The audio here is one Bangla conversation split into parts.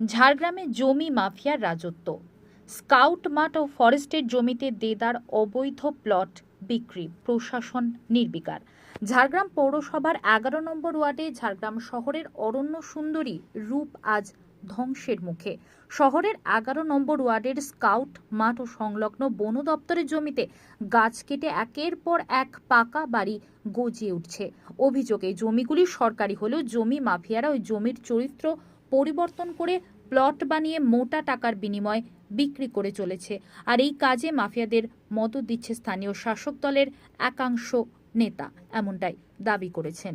ঝাড়গ্রামে জমি মাফিয়ার রাজত্ব। স্কাউট মাঠ ও ফরেস্টের জমিতে দেদার অবৈধ প্লট বিক্রি, প্রশাসন নির্বিকার। ঝাড়গ্রাম পৌরসভার এগারো নম্বর ওয়ার্ডে ঝাড়গ্রাম শহরের অরণ্য সুন্দরী রূপ আজ ধ্বংসের মুখে। শহরের এগারো নম্বর ওয়ার্ডের স্কাউট মাঠ ও সংলগ্ন বন দপ্তরের জমিতে গাছ কেটে একের পর এক পাকা বাড়ি গজিয়ে উঠছে। অভিযোগে জমিগুলি সরকারি হলেও জমি মাফিয়ারা ওই জমির চরিত্র পরিবর্তন করে প্লট বানিয়ে মোটা টাকার বিনিময় বিক্রি করে চলেছে। আর এই কাজে মাফিয়াদের মদত দিচ্ছে স্থানীয় শাসক দলের একাংশ নেতা, এমনটাই দাবি করেছেন।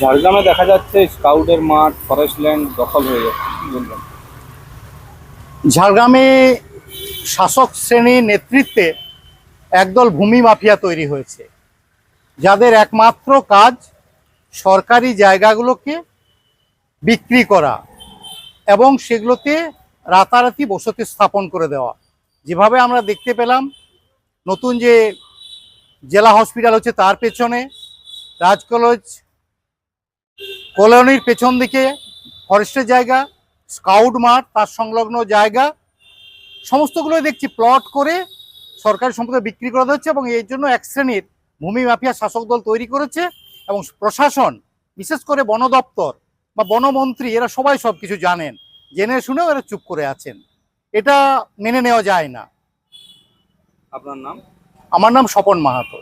ঝাড়গ্রামে দেখা যাচ্ছে স্কাউটের মাঠ, ফরেস্ট ল্যান্ড দখল হয়ে যাচ্ছে। ঝাড়গ্রামে শাসক শ্রেণির নেতৃত্বে একদল ভূমি মাফিয়া তৈরি হয়েছে, যাদের একমাত্র কাজ সরকারি জায়গাগুলোকে বিক্রি করা এবং সেগুলোতে রাতারাতি বসতি স্থাপন করে দেওয়া। যেভাবে আমরা দেখতে পেলাম, নতুন যে জেলা হসপিটাল হচ্ছে তার পেছনে, রাজ কলেজ কলোনির পেছন দিকে ফরেস্টের জায়গা স্কাউট মাঠ তার সংলগ্ন জায়গা সমস্তগুলোই দেখছি প্লট করে সরকারি সম্পদে বিক্রি করা হচ্ছে এবং এর জন্য এক শ্রেণির ভূমি মাফিয়া শাসক দল তৈরি করেছে এবং প্রশাসন বিশেষ করে বন দপ্তর বা বনমন্ত্রী এরা সবাই সব কিছু জানেন। জেনে শুনেও এরা চুপ করে আছেন। এটা মেনে নেওয়া যায় না। আপনার নাম? আমার নাম স্বপন মাহাতো।